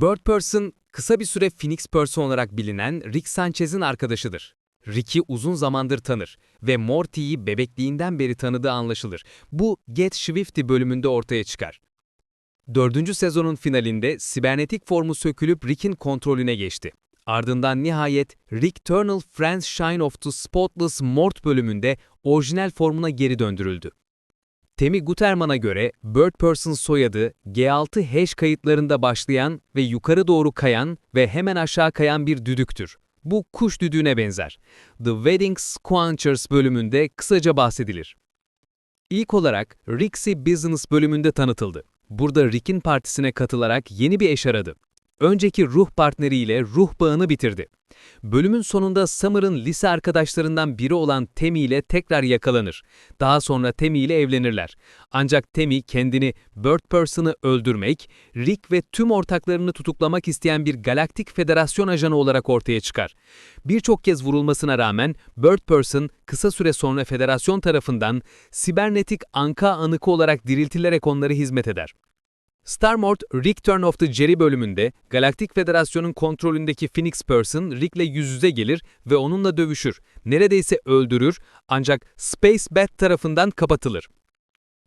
Bird Person, kısa bir süre Phoenix Person olarak bilinen Rick Sanchez'in arkadaşıdır. Rick'i uzun zamandır tanır ve Morty'yi bebekliğinden beri tanıdığı anlaşılır. Bu Get Swifty bölümünde ortaya çıkar. Dördüncü sezonun finalinde sibernetik formu sökülüp Rick'in kontrolüne geçti. Ardından nihayet Rick Turnell Friends Shine of the Spotless Mort bölümünde orijinal formuna geri döndürüldü. Temi Guterman'a göre Bird Person soyadı G6 hash kayıtlarında başlayan ve yukarı doğru kayan ve hemen aşağı kayan bir düdüktür. Bu kuş düdüğüne benzer. The Wedding Squanchers bölümünde kısaca bahsedilir. İlk olarak Rixie Business bölümünde tanıtıldı. Burada Rick'in partisine katılarak yeni bir eş aradı. Önceki ruh partneriyle ruh bağını bitirdi. Bölümün sonunda Summer'ın lise arkadaşlarından biri olan Temi ile tekrar yakalanır. Daha sonra Temi ile evlenirler. Ancak Temi kendini Bird Person'ı öldürmek, Rick ve tüm ortaklarını tutuklamak isteyen bir galaktik federasyon ajanı olarak ortaya çıkar. Birçok kez vurulmasına rağmen Bird Person kısa süre sonra federasyon tarafından sibernetik anka anıkı olarak diriltilerek onları hizmet eder. Starmort, Rick Turn of the Jerry bölümünde Galaktik Federasyon'un kontrolündeki Phoenix Person Rick'le yüz yüze gelir ve onunla dövüşür. Neredeyse öldürür ancak Space Bat tarafından kapatılır.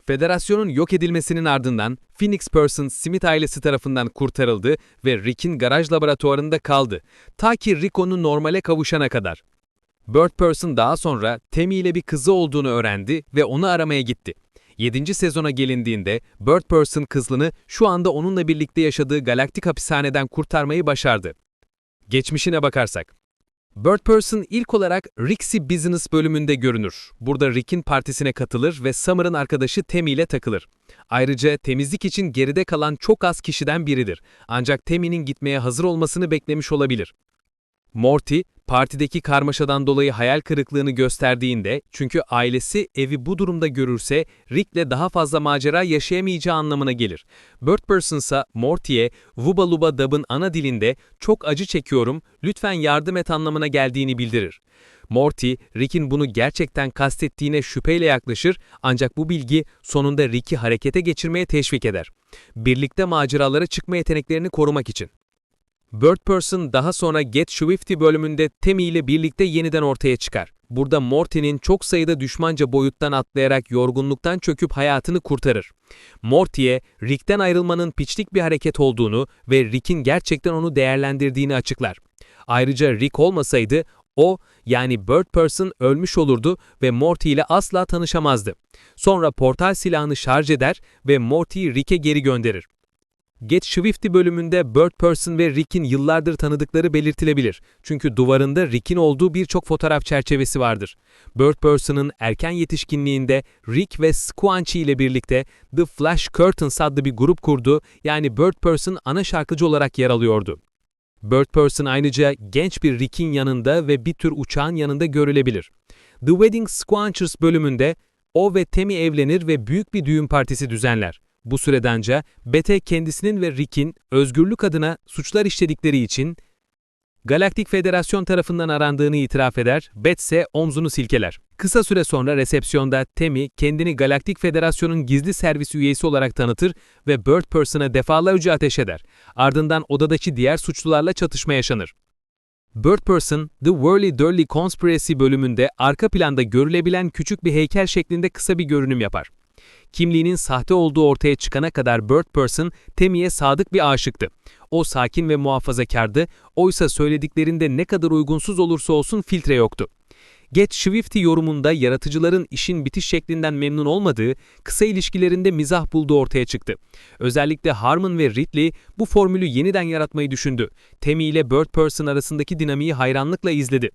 Federasyonun yok edilmesinin ardından Phoenix Person Smith ailesi tarafından kurtarıldı ve Rick'in garaj laboratuvarında kaldı. Ta ki Rick onu normale kavuşana kadar. Bird Person daha sonra Temi ile bir kızı olduğunu öğrendi ve onu aramaya gitti. 7. sezona gelindiğinde Bird Person kızlını şu anda onunla birlikte yaşadığı galaktik hapishaneden kurtarmayı başardı. Geçmişine bakarsak. Bird Person ilk olarak Rixie Business bölümünde görünür. Burada Rick'in partisine katılır ve Summer'ın arkadaşı Temi ile takılır. Ayrıca temizlik için geride kalan çok az kişiden biridir. Ancak Temi'nin gitmeye hazır olmasını beklemiş olabilir. Morty, partideki karmaşadan dolayı hayal kırıklığını gösterdiğinde çünkü ailesi evi bu durumda görürse Rick'le daha fazla macera yaşayamayacağı anlamına gelir. Bird Person ise Morty'ye Wuba Luba Dub'ın ana dilinde çok acı çekiyorum, lütfen yardım et anlamına geldiğini bildirir. Morty, Rick'in bunu gerçekten kastettiğine şüpheyle yaklaşır ancak bu bilgi sonunda Rick'i harekete geçirmeye teşvik eder. Birlikte maceralara çıkma yeteneklerini korumak için. Bird Person daha sonra Get Swifty bölümünde Temi ile birlikte yeniden ortaya çıkar. Burada Morty'nin çok sayıda düşmanca boyuttan atlayarak yorgunluktan çöküp hayatını kurtarır. Morty'ye Rick'ten ayrılmanın piçlik bir hareket olduğunu ve Rick'in gerçekten onu değerlendirdiğini açıklar. Ayrıca Rick olmasaydı o yani Bird Person ölmüş olurdu ve Morty ile asla tanışamazdı. Sonra portal silahını şarj eder ve Morty'yi Rick'e geri gönderir. Get Swifty bölümünde Bird Person ve Rick'in yıllardır tanıdıkları belirtilebilir. Çünkü duvarında Rick'in olduğu birçok fotoğraf çerçevesi vardır. Bird Person'ın erken yetişkinliğinde Rick ve Squanchy ile birlikte The Flash Curtains adlı bir grup kurdu, yani Bird Person ana şarkıcı olarak yer alıyordu. Bird Person ayrıca genç bir Rick'in yanında ve bir tür uçağın yanında görülebilir. The Wedding Squanchers bölümünde o ve Temi evlenir ve büyük bir düğün partisi düzenler. Bu süredence Bete kendisinin ve Rick'in özgürlük adına suçlar işledikleri için Galaktik Federasyon tarafından arandığını itiraf eder, Bet ise omzunu silkeler. Kısa süre sonra resepsiyonda Temi kendini Galaktik Federasyon'un gizli servis üyesi olarak tanıtır ve Bird Person'a defalarca ateş eder. Ardından odadaki diğer suçlularla çatışma yaşanır. Bird Person, The Whirly Durly Conspiracy bölümünde arka planda görülebilen küçük bir heykel şeklinde kısa bir görünüm yapar kimliğinin sahte olduğu ortaya çıkana kadar Bird Person, Temi'ye sadık bir aşıktı. O sakin ve muhafazakardı, oysa söylediklerinde ne kadar uygunsuz olursa olsun filtre yoktu. Get Swifty yorumunda yaratıcıların işin bitiş şeklinden memnun olmadığı, kısa ilişkilerinde mizah bulduğu ortaya çıktı. Özellikle Harmon ve Ridley bu formülü yeniden yaratmayı düşündü. Temi ile Bird Person arasındaki dinamiği hayranlıkla izledi.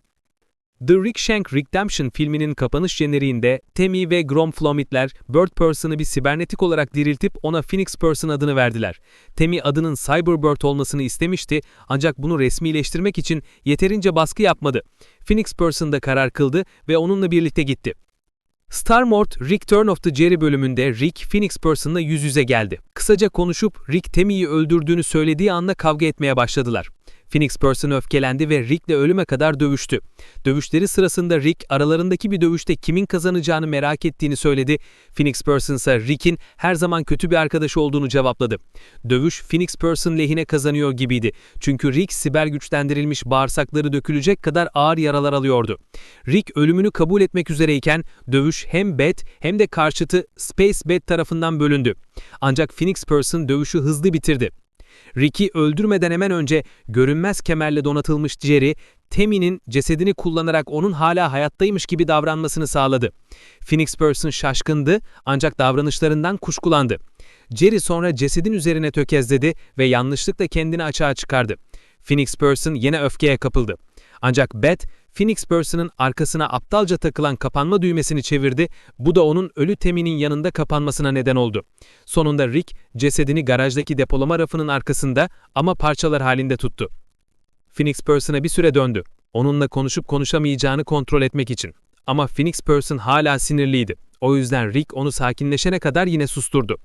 The Rickshank Redemption filminin kapanış jeneriğinde Temi ve Grom Flomitler Bird Person'ı bir sibernetik olarak diriltip ona Phoenix Person adını verdiler. Temi adının Cyberbird olmasını istemişti ancak bunu resmileştirmek için yeterince baskı yapmadı. Phoenix Person da karar kıldı ve onunla birlikte gitti. Starmort, Rick Turn of the Jerry bölümünde Rick, Phoenix Person'la yüz yüze geldi. Kısaca konuşup Rick Temi'yi öldürdüğünü söylediği anda kavga etmeye başladılar. Phoenix Person öfkelendi ve Rick'le ölüme kadar dövüştü. Dövüşleri sırasında Rick aralarındaki bir dövüşte kimin kazanacağını merak ettiğini söyledi. Phoenix Person ise Rick'in her zaman kötü bir arkadaşı olduğunu cevapladı. Dövüş Phoenix Person lehine kazanıyor gibiydi. Çünkü Rick siber güçlendirilmiş bağırsakları dökülecek kadar ağır yaralar alıyordu. Rick ölümünü kabul etmek üzereyken dövüş hem Bat hem de karşıtı Space Bat tarafından bölündü. Ancak Phoenix Person dövüşü hızlı bitirdi. Rick'i öldürmeden hemen önce görünmez kemerle donatılmış Jerry, Tammy'nin cesedini kullanarak onun hala hayattaymış gibi davranmasını sağladı. Phoenix Person şaşkındı ancak davranışlarından kuşkulandı. Jerry sonra cesedin üzerine tökezledi ve yanlışlıkla kendini açığa çıkardı. Phoenix Person yine öfkeye kapıldı. Ancak Beth, Phoenix Person'ın arkasına aptalca takılan kapanma düğmesini çevirdi, bu da onun ölü teminin yanında kapanmasına neden oldu. Sonunda Rick, cesedini garajdaki depolama rafının arkasında ama parçalar halinde tuttu. Phoenix Person'a bir süre döndü. Onunla konuşup konuşamayacağını kontrol etmek için. Ama Phoenix Person hala sinirliydi. O yüzden Rick onu sakinleşene kadar yine susturdu.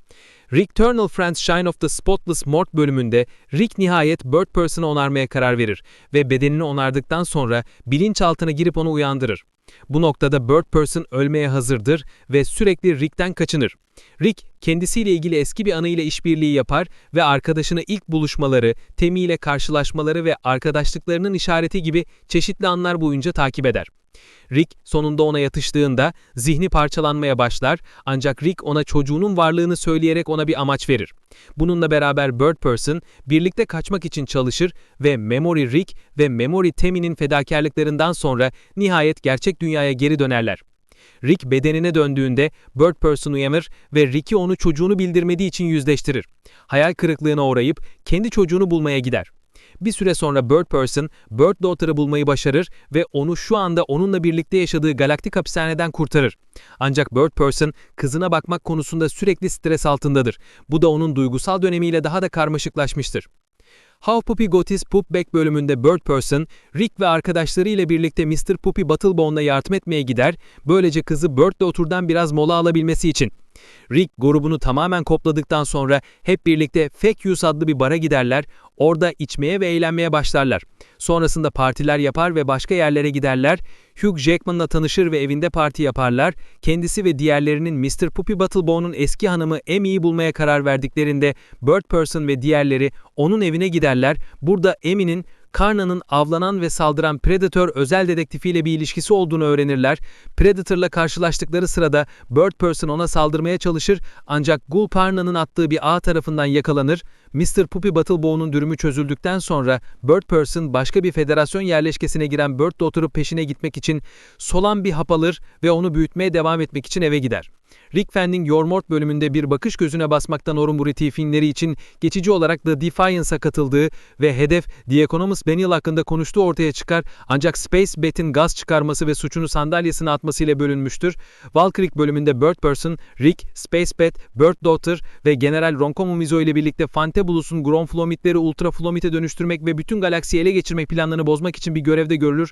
Rick Turnal Friends Shine of the Spotless Mort bölümünde Rick nihayet Bird Person'ı onarmaya karar verir ve bedenini onardıktan sonra bilinçaltına girip onu uyandırır. Bu noktada Bird Person ölmeye hazırdır ve sürekli Rick'ten kaçınır. Rick, kendisiyle ilgili eski bir anıyla işbirliği yapar ve arkadaşını ilk buluşmaları, Temi ile karşılaşmaları ve arkadaşlıklarının işareti gibi çeşitli anlar boyunca takip eder. Rick sonunda ona yatıştığında zihni parçalanmaya başlar ancak Rick ona çocuğunun varlığını söyleyerek ona bir amaç verir. Bununla beraber Bird Person birlikte kaçmak için çalışır ve Memory Rick ve Memory Tammy'nin fedakarlıklarından sonra nihayet gerçek dünyaya geri dönerler. Rick bedenine döndüğünde Bird Person uyanır ve Rick'i onu çocuğunu bildirmediği için yüzleştirir. Hayal kırıklığına uğrayıp kendi çocuğunu bulmaya gider. Bir süre sonra Bird Person, Bird Daughter'ı bulmayı başarır ve onu şu anda onunla birlikte yaşadığı galaktik hapishaneden kurtarır. Ancak Bird Person, kızına bakmak konusunda sürekli stres altındadır. Bu da onun duygusal dönemiyle daha da karmaşıklaşmıştır. How Puppy Got His Poop Back bölümünde Bird Person, Rick ve arkadaşlarıyla birlikte Mr. Puppy Battlebone'la yardım etmeye gider, böylece kızı Bird Daughter'dan biraz mola alabilmesi için. Rick grubunu tamamen kopladıktan sonra hep birlikte Fake Use adlı bir bara giderler, orada içmeye ve eğlenmeye başlarlar. Sonrasında partiler yapar ve başka yerlere giderler, Hugh Jackman'la tanışır ve evinde parti yaparlar, kendisi ve diğerlerinin Mr. Puppy Battlebone'un eski hanımı Amy'yi bulmaya karar verdiklerinde Bird Person ve diğerleri onun evine giderler, burada Amy'nin Karna'nın avlanan ve saldıran Predator özel dedektifiyle bir ilişkisi olduğunu öğrenirler. Predator'la karşılaştıkları sırada Bird Person ona saldırmaya çalışır ancak Gul Parna'nın attığı bir ağ tarafından yakalanır. Mr. Puppy Battlebone'un dürümü çözüldükten sonra Bird Person başka bir federasyon yerleşkesine giren Bird Daughter'ı peşine gitmek için solan bir hap alır ve onu büyütmeye devam etmek için eve gider. Rick Fending Your Mort bölümünde bir bakış gözüne basmaktan Orumburiti filmleri için geçici olarak The Defiance'a katıldığı ve hedef The Economist Daniel hakkında konuştuğu ortaya çıkar ancak Space Bat'in gaz çıkarması ve suçunu sandalyesine atmasıyla bölünmüştür. Valkyrie bölümünde Bird Person, Rick, Space Bat, Bird Daughter ve General Ronkomu Mizo ile birlikte Fantabulous'un Gronflomitleri Ultraflomit'e dönüştürmek ve bütün galaksiyi ele geçirmek planlarını bozmak için bir görevde görülür.